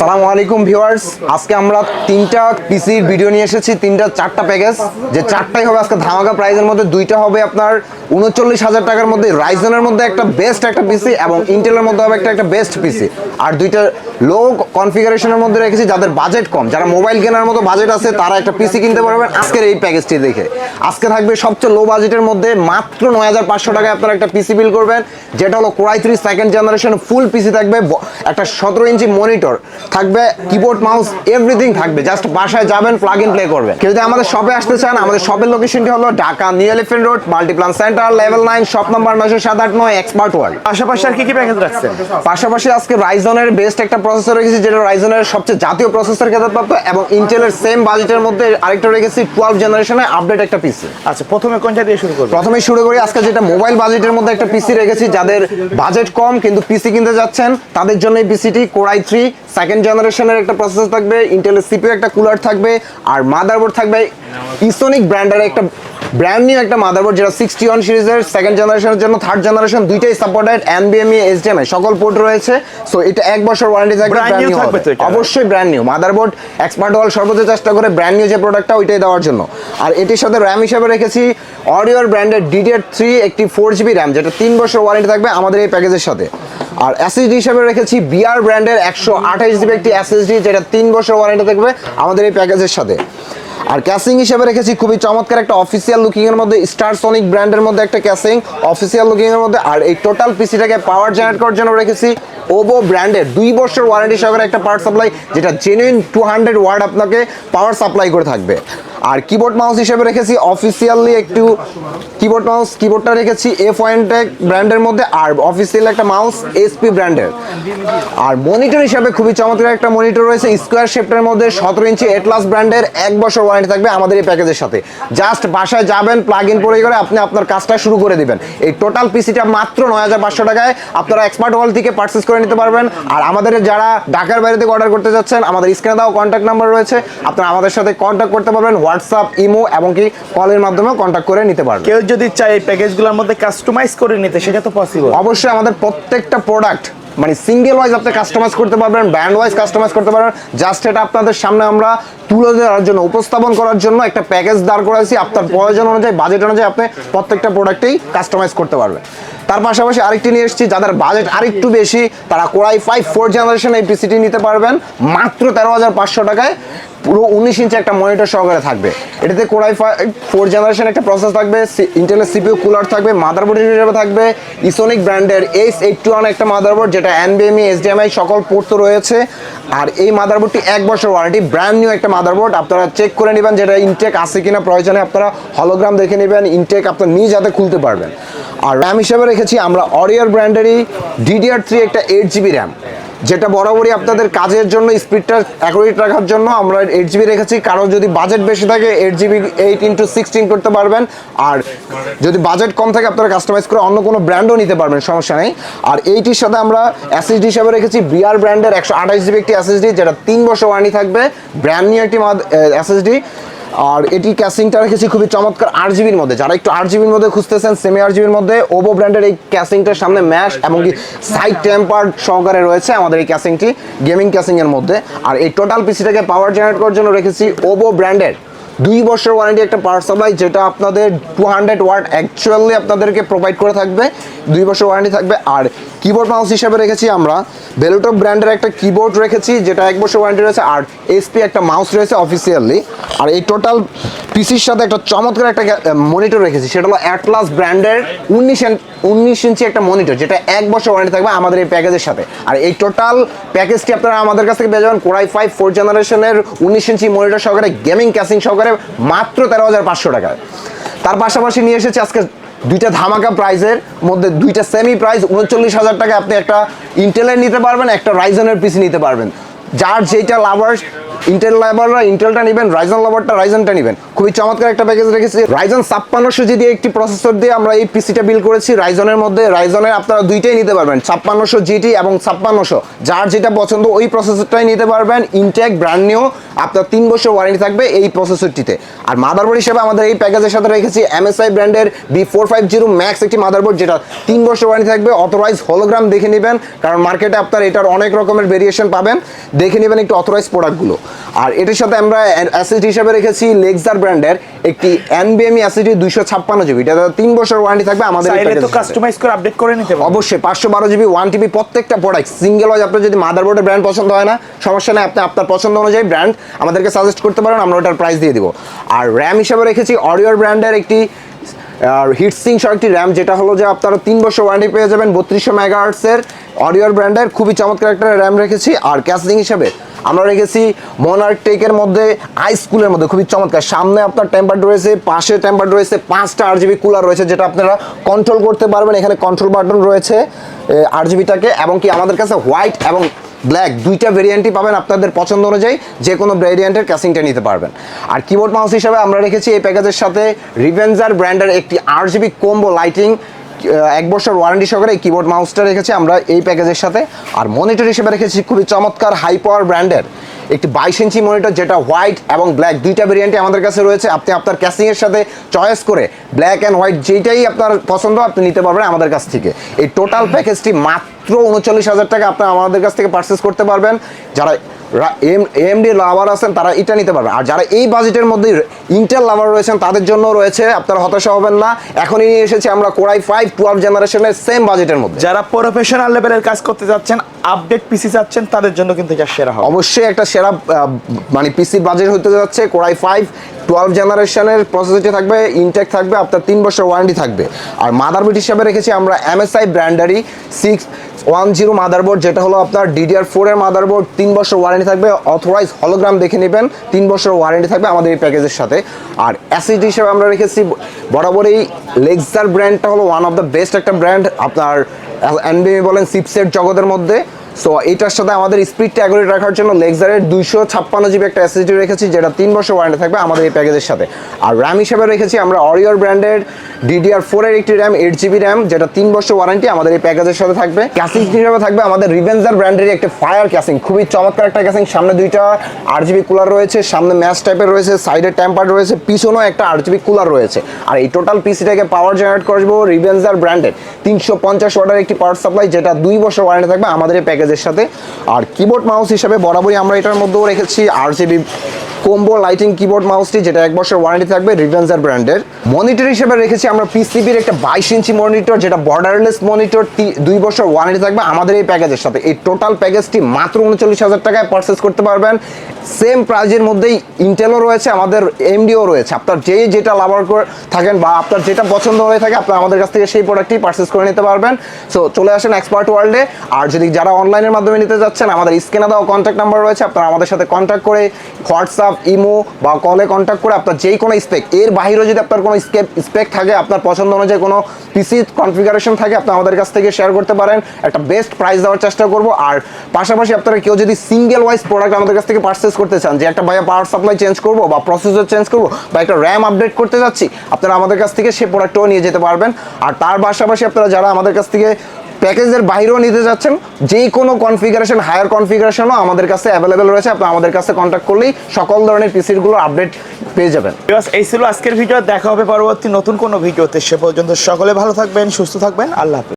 আসসালামু আলাইকুম ভিউয়ার্স। আজকে আমরা তিনটা পিসির ভিডিও নিয়ে এসেছি, তিনটা, চারটা প্যাকেজ যে চারটাই হবে আজকে ধামাকা প্রাইজের মধ্যে, দুইটা হবে আপনার উনচল্লিশ হাজার টাকার মধ্যে রাইজনের মধ্যে একটা বেস্ট একটা পিসি এবং ইন্টেলের মধ্যে হবে একটা একটা বেস্ট পিসি আর দুইটা লো কনফিগারেশনের মধ্যে রেখেছি যাদের বাজেট কম, যারা মোবাইল কেনার মতো বাজেট আছে, তারা একটা পিসি কিনতে পারবেন আজকের এই প্যাকেজটি দেখে। আজকে থাকবে সবচেয়ে লো বাজেটের মধ্যে মাত্র নয় হাজার পাঁচশো টাকায় আপনারা একটা পিসি বিল করবেন, যেটা হলো core i three second generation full PC থাকবে একটা সতেরো ইঞ্চি মনিটর থাকবে কিবোর্ড মাউস এভরিথিং থাকবে। জাস্ট বাসায় যাবেন প্লাগ ইন প্লে করবেন। কেউ যদি আমাদের শপে আসতে চান আমাদের শপের লোকেশনটি হলো Dhaka new elephant road multiplan centre level nine shop number নয়শো সাত আট নয় এক্সপার্ট ওয়ার্ল্ড পাশাপাশি আর কি কি প্যাকেজ রাখছেন? পাশাপাশি আজকে রাইজনের বেস্ট একটা প্রসেসর রেখেছি যেটা রাইজনের সবচেয়ে জাতীয় প্রসেসর খেতাবপ্রাপ্ত এবং ইন্টেলের সেম বাজেটের মধ্যে আরেকটা রেখেছি টুয়েলভ জেনারেশনে আপডেট একটা পিসি আচ্ছা প্রথমে কোনটা দিয়ে শুরু করব প্রথমে শুরু করি আজকে যেটা মোবাইল বাজেটের মধ্যে একটা পিসি রেখেছি যাদের বাজেট কম কিন্তু পিসি কিনতে যাচ্ছেন তাদের জন্য এই পিসিটি কোরাই থ্রি সেকেন্ড জেনারেশনের একটা প্রসেসর থাকবে ইন্টেলের সিপিউ একটা কুলার থাকবে আর মাদারবোর্ড থাকবে। ইসোনিক ব্র্যান্ডের একটা ব্র্যান্ড নিউ একটা মাদারবোর্ড যেটা সিক্সটি ওয়ান সিরিজের সেকেন্ড জেনারেশনের জন্য থার্ড জেনারেশন দুইটাই সাপোর্টেড এনবিএমই এইচডিএমআই সকল পোর্ট রয়েছে। সো এটা এক বছর ওয়ারেন্টি থাকবে? অবশ্যই ব্র্যান্ড নিউ মাদারবোর্ড এক্সপার্ট হল সর্বোচ্চ চেষ্টা করে ব্র্যান্ড নিউ যে প্রোডাক্টটা ওইটাই দেওয়ার জন্য। আর এটির সাথে র্যাম হিসাবে রেখেছি অডিওর ব্র্যান্ডের ডিডিআর থ্রি একটি ফোর জিবি র্যাম যেটা তিন বছর ওয়ারেন্টি থাকবে আমাদের এই প্যাকেজের সাথে। আর এসএসডি হিসাবে রেখেছি বিআর ব্র্যান্ডের একশো আঠাশ জিবি একটি এসএসডি যেটা তিন বছর ওয়ারেন্টি থাকবে আমাদের এই প্যাকেজের সাথে। আর ক্যাসিং হিসেবে রেখেছি খুবই চমৎকার একটা অফিসিয়াল লুকিং এর মধ্যে স্টার সনিক ব্র্যান্ডের মধ্যে একটা ক্যাসিং অফিসিয়াল লুকিং এর মধ্যে। আর এই টোটাল পিসিটাকে পাওয়ার জেনারেট করার জন্য রেখেছি ওভো ব্র্যান্ডের দুই বছর ওয়ারেন্টি সহকারে একটা পাওয়ার সাপ্লাই যেটা জেনুইন টু হান্ড্রেড ওয়ার্ড আপনাকে পাওয়ার সাপ্লাই করে থাকবে। আর কিবোর্ড মাউস হিসেবে রেখেছি অফিসিয়ালি একটু কিবোর্ড মাউস কিবোর্ডটা রেখেছি এফ ওয়াইনটেক ব্র্যান্ডের মধ্যে আর অফিসিয়াল একটা মাউস এসপি ব্র্যান্ডের আর মনিটর হিসাবে খুবই চমৎকার একটা মনিটর রয়েছে স্কোয়ার শেপটার মধ্যে সতেরো ইঞ্চি এটলাস ব্র্যান্ডের এক বছর ওয়ারেন্টি থাকবে আমাদের এই প্যাকেজের সাথে। জাস্ট বাসায় যাবেন প্লাগ ইন করে করে আপনি আপনার কাজটা শুরু করে দিবেন। এই টোটাল পিসিটা মাত্র নয় হাজার পাঁচশো টাকায় আপনারা এক্সপার্ট ওয়াল থেকে পার্চেস করে নিতে পারবেন। আর আমাদের যারা ঢাকার বাইরে থেকে অর্ডার করতে যাচ্ছেন, আমাদের স্ক্রিনে দাও কন্ট্যাক্ট নাম্বার রয়েছে, আপনারা আমাদের সাথে কন্ট্যাক্ট করতে পারবেন। হোয়াটসঅ্যাপ ইমো এবং কি কলের মাধ্যমেও কন্ট্যাক্ট করে নিতে পারবে। কেউ যদি চায় এই প্যাকেজগুলোর মধ্যে কাস্টমাইজ করে নিতে সেটা তো পসিবল অবশ্যই আমাদের প্রত্যেকটা প্রোডাক্ট মানে সিঙ্গেল ওয়াইজ আপনি কাস্টমাইজ করতে পারবেন ব্র্যান্ড ওয়াইজ কাস্টমাইজ করতে পারবেন। জাস্ট এটা আপনাদের সামনে আমরা তুলে ধরার জন্য উপস্থাপন করার জন্য একটা প্যাকেজ দাঁড় করাইছি। আপনার প্রয়োজন অনুযায়ী বাজেট অনুযায়ী আপনি প্রত্যেকটা প্রোডাক্টেই কাস্টমাইজ করতে পারবেন। তার পাশাপাশি আরেকটি নিয়ে এসেছি, যাদের বাজেট আরেকটু বেশি, তারা core i five four generation এই পিসিটি নিতে পারবেন, মাত্র তেরো হাজার পাঁচশো টাকায়। পুরো উনিশ ইঞ্চি একটা মনিটর সহকারে থাকবে। এটাতে core i five four generation একটা প্রসেস থাকবে ইন্টেলের সিপিউ কুলার থাকবে মাদারবোর্ড হিসেবে থাকবে ইসোনিক ব্র্যান্ডের এইচ এইট টু ওয়ান একটা মাদারবোর্ড যেটা এনবিএমই এইচডিএমআই সকল পোর্ট তো রয়েছে। আর এই মাদারবোর্ডটি এক বছর ওয়ারেন্টি ব্র্যান্ড নিউ একটা মাদারবোর্ড আপনারা চেক করে নেবেন যেটা ইনটেক আছে কিনা, প্রয়োজনে আপনারা হলোগ্রাম দেখে নেবেন ইনটেক আপনার নিজ হাতে খুলতে পারবেন। আর র্যাম হিসেবে রেখেছি আমরা অরিয়ার ব্র্যান্ডেরই ডিডিআর থ্রি একটা এইট জিবি র্যাম যেটা বরাবরই আপনাদের কাজের জন্য স্পিডটা অ্যাকুরেট রাখার জন্য আমরা এইট জিবি রেখেছি। কারও যদি বাজেট বেশি থাকে eight GB eight into sixteen করতে পারবেন। আর যদি বাজেট কম থাকে, আপনারা কাস্টমাইজ করে অন্য কোনো ব্র্যান্ডও নিতে পারবেন, সমস্যা নেই। আর এইটির সাথে আমরা এসএসডি হিসাবে রেখেছি বিআর ব্র্যান্ডের একশো আঠাশ জিবি একটি এসএসডি যেটা তিন বছর ওয়ারেন্টি থাকবে। ব্র্যান্ড নিউ একটি এসএসডি আর এটি ক্যাসিংটা রেখেছি খুবই চমৎকার আর জিবির মধ্যে। যারা একটু আর জিবির মধ্যে খুঁজতেছেন সেমি আট জিবির মধ্যে ওভো ব্র্যান্ডের এই ক্যাসিংটার সামনে ম্যাশ এবং কি সাইড টেম্পার সহকারে রয়েছে আমাদের এই ক্যাসিংটি গেমিং ক্যাসিংয়ের এর মধ্যে। আর এই টোটাল পিসিটাকে পাওয়ার জেনারেট করার জন্য রেখেছি ওভো ব্র্যান্ডের দুই বছর ওয়ারেন্টি একটা পাওয়ার সাপ্লাই যেটা আপনাদের টু হান্ড্রেড ওয়ার্ড অ্যাকচুয়ালি আপনাদেরকে প্রোভাইড করে থাকবে। দুই বছর ওয়ারেন্টি থাকবে। আর কিবোর্ড মাউস হিসাবে রেখেছি আমরা। বেলোটপ ব্র্যান্ডের একটা কিবোর্ড রেখেছি, যেটা এক বছর ওয়ারেন্টি রয়েছে। আর এসপি একটা মাউস রয়েছে অফিসিয়ালি আর এই টোটাল পিসির সাথে একটা চমৎকার একটা মনিটর রেখেছি। সেটা হলো অ্যাটলাস ব্র্যান্ডের উনিশ উনিশ ইঞ্চি একটা মনিটর যেটা এক বছর ওয়ারেন্টি থাকবে আমাদের এই প্যাকেজের সাথে। আর এই টোটাল প্যাকেজটি আপনারা আমাদের কাছ থেকে পেয়ে যাবেন কোরাই ফাইভ ফোর জেনারেশনের উনিশ ইঞ্চি মনিটর সহকারে গেমিং ক্যাসিং সহকারে, মাত্র তেরো হাজার পাঁচশো টাকায়। তার পাশাপাশি নিয়ে এসেছে আজকে দুইটা ধামাকা প্রাইজের মধ্যে দুইটা সেমি প্রাইস উনচল্লিশ হাজার টাকা আপনি একটা ইন্টেলের নিতে পারবেন, একটা রাইজনের পিসি নিতে পারবেন। যার যেটা লাভার ইন্টেল লাভাররা ইন্টেলটা নেবেন রাইজন লাভারটা রাইজনটা নেবেন। খুবই চমৎকার একটা প্যাকেজ রেখেছি। রাইজন ছাপ্পান্নশো জি দিয়ে একটি প্রসেসর দিয়ে আমরা এই পিসিটা বিল করেছি রাইজনের মধ্যে। রাইজনের আপনারা দুইটাই নিতে পারবেন, ছাপ্পান্নশো জিটি এবং ছাপ্পান্নশো। যার যেটা পছন্দ, ওই প্রসেসরটাই নিতে পারবেন। ইনটেক ব্র্যান্ড নিউ আপনার তিন বছর ওয়ারেন্টি থাকবে এই প্রসেসরটিতে আর মাদারবোর্ড হিসেবে আমাদের এই প্যাকেজের সাথে রেখেছি এমএসআই ব্র্যান্ডের B four five zero max একটি মাদারবোর্ড যেটা তিন বছর ওয়ারেন্টি থাকবে। অথরাইজ হলোগ্রাম দেখে নেবেন, কারণ মার্কেটে আপনার এটার অনেক রকমের ভেরিয়েশন পাবেন। দেখে নেবেন একটু অথরাইজ প্রোডাক্টগুলো আর এটার সাথে আমরা অ্যাসিড হিসাবে রেখেছি লেক্সার ব্র্যান্ডের একটি এনবিএমই অ্যাসিডি দুইশো ছাপ্পান্ন জিবি এটা তিন বছর ওয়ারেন্টি থাকবে আমাদের। কাস্টমাইজ করে আপডেট করে নিতে অবশ্যই পাঁচশো বারো জিবি ওয়ান টিবি প্রত্যেকটা প্রোডাক্ট সিঙ্গেল ওয়াইজ আপনার যদি মাদারবোর্ডের ব্র্যান্ড পছন্দ হয় না সমস্যা নেই আপনি আপনার পছন্দ অনুযায়ী ব্র্যান্ড আমাদেরকে সাজেস্ট করতে পারেন আমরা ওটার প্রাইস দিয়ে দিব। আর র্যাম হিসাবে রেখেছি অরিওর ব্র্যান্ডের একটি আর হিটসিং সহ একটি র্যাম যেটা হলো যে আপনারা তিন বছর ওয়ারেন্টি পেয়ে যাবেন বত্রিশশো মেগাহার্টসের অরিওর ব্র্যান্ডের খুবই চমৎকার একটা র্যাম রেখেছি আর ক্যাসিং হিসাবে আমরা রেখেছি মোনার্ক টেকের মধ্যে আই স্কুলের মধ্যে, খুবই চমৎকার। সামনে আপনার টেম্পার রয়েছে, পাশে টেম্পার রয়েছে, পাঁচটা আর জিবি কুলার রয়েছে যেটা আপনারা কন্ট্রোল করতে পারবেন। এখানে কন্ট্রোল বাটন রয়েছে আর জিবিটাকে এবং কি আমাদের কাছে হোয়াইট এবং ব্ল্যাক দুইটা ভেরিয়েন্টই পাবেন আপনাদের পছন্দ অনুযায়ী। যে কোনো ভেরিয়েন্টের ক্যাসিংটা নিতে পারবেন। আর কিবোর্ড মাউস হিসাবে আমরা রেখেছি এই প্যাকেজের সাথে রিভেঞ্জার ব্র্যান্ডের একটি আর জিবি কোম্বো লাইটিং এক বছর ওয়ারেন্টি সহকারে এই কিবোর্ড মাউসটা রেখেছি আমরা এই প্যাকেজের সাথে। আর মনিটর হিসেবে রেখেছি খুবই চমৎকার হাই পাওয়ার ব্র্যান্ডের একটি বাইশ ইঞ্চি মনিটর যেটা হোয়াইট এবং ব্ল্যাক দুইটা ভেরিয়েন্টে আমাদের কাছে রয়েছে। আপনি আপনার ক্যাসিংয়ের সাথে চয়েস করে ব্ল্যাক অ্যান্ড হোয়াইট যেটাই আপনার পছন্দ, আপনি নিতে পারবেন আমাদের কাছ থেকে। এই টোটাল প্যাকেজটি মাত্র উনচল্লিশ হাজার টাকা আপনার আমাদের কাছ থেকে পারচেস করতে পারবেন। যারা এমডি লাভার আছেন তারা এটা নিতে পারবেন আর যারা এই বাজেটের মধ্যে ইন্টেল লাভার রয়েছেন তাদের জন্য রয়েছে আপনারা হতাশা হবেন না এখনই নিয়ে এসেছি আমরা কোরাই ফাইভ টুয়েলভ জেনারেশনের সেম বাজেটের মধ্যে। যারা প্রফেশনাল লেভেলের কাজ করতে যাচ্ছেন আপডেট পিসি চাচ্ছেন তাদের জন্য কিন্তু এটা সেরা হবে। অবশ্যই একটা সেরা মানে পিসি বাজেট হতে যাচ্ছে কোরাই ফাইভ টুয়েলভ জেনারেশনের প্রসেসরটি থাকবে ইনটেক থাকবে, আপনার তিন বছর ওয়ারেন্টি থাকবে। আর মাদারবোর্ড হিসাবে রেখেছি আমরা এমএসআই ব্র্যান্ডারি সিক্স ওয়ান জিরো মাদারবোর্ড যেটা হলো আপনার ডিডিআর ফোরের মাদারবোর্ড তিন বছর ওয়ারেন্টি থাকবে অথরাইজ হলোগ্রাম দেখে নেবেন, তিন বছর ওয়ারেন্টি থাকবে আমাদের এই প্যাকেজের সাথে। আর অ্যাসিড হিসাবে আমরা রেখেছি বরাবরই লেক্সার ব্র্যান্ডটা হলো ওয়ান অফ দ্য বেস্ট একটা ব্র্যান্ড আপনার এনবিএ বলেন সিপসেট জগতের মধ্যে। সো এটার সাথে আমাদের স্পিডটা অ্যাকুরেট রাখার জন্য লেক্সারের দুইশো ছাপ্পান্ন জিবি একটা এসএসডি রেখেছি, যেটা তিন বছর ওয়ারেন্টি থাকবে আমাদের এই প্যাকেজের সাথে। আর র্যাম হিসেবে রেখেছি আমরা অরিওর ব্র্যান্ডের ডিডিআর ফোরের একটি র্যাম এইট জিবি র্যাম যেটা তিন বছর ওয়ারেন্টি আমাদের এই প্যাকেজের সাথে থাকবে। ক্যাসিং হিসেবে থাকবে আমাদের রিভেঞ্জার ব্র্যান্ডের একটা ফায়ার ক্যাসিং খুবই চমৎকার একটা ক্যাসিং সামনে দুইটা আট জিবি কুলার রয়েছে, সামনে ম্যাচ টাইপের রয়েছে সাইডে টেম্পার রয়েছে, পিছনেও একটা আট জিবি কুলার রয়েছে। আর এই টোটাল পিসিটাকে পাওয়ার জেনারেট করব রিভেঞ্জার ব্র্যান্ডের তিনশো পঞ্চাশ ওয়াটার একটি পাওয়ার সাপ্লাই যেটা দুই বছর ওয়ারেন্টি থাকবে আমাদের এই প্যাকেজের সাথে। আর কিবোর্ড মাউস হিসাবে বরাবরই আমরা এটার মধ্যেও রেখেছি আর কোম্বো লাইটিং কিবোর্ড মাউসটি যেটা এক বছর ওয়ারেন্টি থাকবে রিভেঞ্জার ব্র্যান্ডের মনিটর হিসেবে রেখেছি আমরা পিসিবির একটা বাইশ ইঞ্চি মনিটর যেটা বর্ডারলেস মনিটর দুই বছর ওয়ারেন্টি থাকবে আমাদের এই প্যাকেজের সাথে। এই টোটাল প্যাকেজটি মাত্র উনচল্লিশ হাজার টাকায় পারচেস করতে পারবেন। সেম প্রাইজের মধ্যেই ইন্টেলও রয়েছে, আমাদের এমডিও রয়েছে। আপনার যেই যেটা লাভার করে থাকেন বা আপনার যেটা পছন্দ হয়ে থাকে, আপনার আমাদের কাছ থেকে সেই প্রোডাক্টটি পারচেস করে নিতে পারবেন। সো চলে আসেন এক্সপার্ট ওয়ার্ল্ডে আর যদি যারা অনলাইনের মাধ্যমে নিতে যাচ্ছেন, আমাদের স্ক্রিনে দেওয়া কন্ট্যাক্ট নাম্বার রয়েছে, আপনারা আমাদের সাথে কন্ট্যাক্ট করে হোয়াটসঅ্যাপ ইমো বা কলে কন্ট্যাক্ট করে আপনার যেই কোনো স্পেক এর বাইরেও যদি আপনার কোনো স্কেপ স্পেক থাকে, আপনার পছন্দ অনুযায়ী কোনো পিসি কনফিগারেশন থাকে, আপনি আমাদের কাছ থেকে শেয়ার করতে পারেন। একটা বেস্ট প্রাইস দেওয়ার চেষ্টা করব। আর পাশাপাশি আপনারা কেউ যদি সিঙ্গেল ওয়াইজ প্রোডাক্ট আমাদের কাছ থেকে পারচেস করতে চান, যে একটা ভাইয়া পাওয়ার সাপ্লাই চেঞ্জ করব বা প্রসেসর চেঞ্জ করব বা একটা র্যাম আপডেট করতে যাচ্ছি, আপনারা আমাদের কাছ থেকে সে প্রোডাক্টটাও নিয়ে যেতে পারবেন। আর তার পাশাপাশি আপনারা যারা আমাদের কাছ থেকে প্যাকেজের বাইরেও নিতে যাচ্ছেন যে কোনো কনফিগারেশন হায়ার কনফিগারেশনও আমাদের কাছে অ্যাভেলেবেল রয়েছে। আপনি আমাদের কাছে কন্ট্যাক্ট করলেই সকল ধরনের পিসিরগুলো আপডেট পেয়ে যাবেন। এই ছিল আজকের ভিডিও দেখা হবে পরবর্তী নতুন কোনো ভিডিওতে সে পর্যন্ত সকলে ভালো থাকবেন, সুস্থ থাকবেন। আল্লাহ হাফেজ।